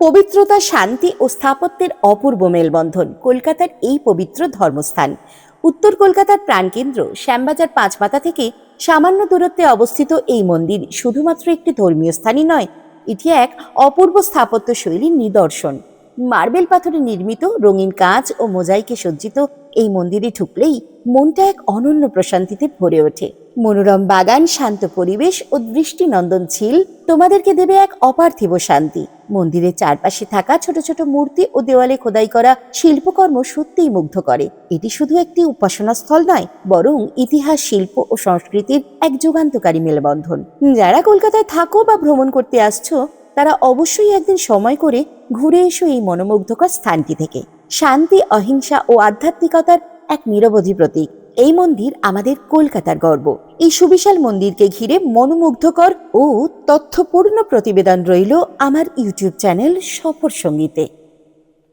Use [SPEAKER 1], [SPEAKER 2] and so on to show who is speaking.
[SPEAKER 1] পবিত্রতা, শান্তি ও স্থাপত্যের অপূর্ব মেলবন্ধন কলকাতার এই পবিত্র ধর্মস্থান। উত্তর কলকাতার প্রাণকেন্দ্র শ্যামবাজার পাঁচমাথা থেকে সামান্য দূরত্বে অবস্থিত এই মন্দির শুধুমাত্র একটি ধর্মীয় স্থানই নয়, এটি এক অপূর্ব স্থাপত্য শৈলীর নিদর্শন। মার্বেল পাথরে নির্মিত, রঙিন কাঁচ ও মোজাইকে সজ্জিত এই মন্দিরে ঢুকলেই মনটা এক অনন্য প্রশান্তিতে ভরে ওঠে। মনোরম বাগান, শান্ত পরিবেশ ও দৃষ্টিনন্দন ছিল তোমাদেরকে দেবে এক অপার্থিব শান্তি। মন্দিরের চারপাশে থাকা ছোট ছোট মূর্তি ও দেওয়ালে খোদাই করা শিল্পকর্ম সত্যিই মুগ্ধ করে। এটি শুধু একটি উপাসনা স্থল নয়, বরং ইতিহাস, শিল্প ও সংস্কৃতির এক যুগান্তকারী মেলবন্ধন। যারা কলকাতায় থাকো বা ভ্রমণ করতে আসছো, তারা অবশ্যই একদিন সময় করে ঘুরে এসো এই মনোমুগ্ধকর স্থানটি থেকে। শান্তি, অহিংসা ও আধ্যাত্মিকতার এক নিরবধি প্রতীক। এই মন্দির আমাদের কলকাতার গর্ব। এই সুবিশাল মন্দিরকে ঘিরে মনোমুগ্ধকর ও তথ্যপূর্ণ প্রতিবেদন রইল আমার ইউটিউব চ্যানেল সফর সঙ্গীতে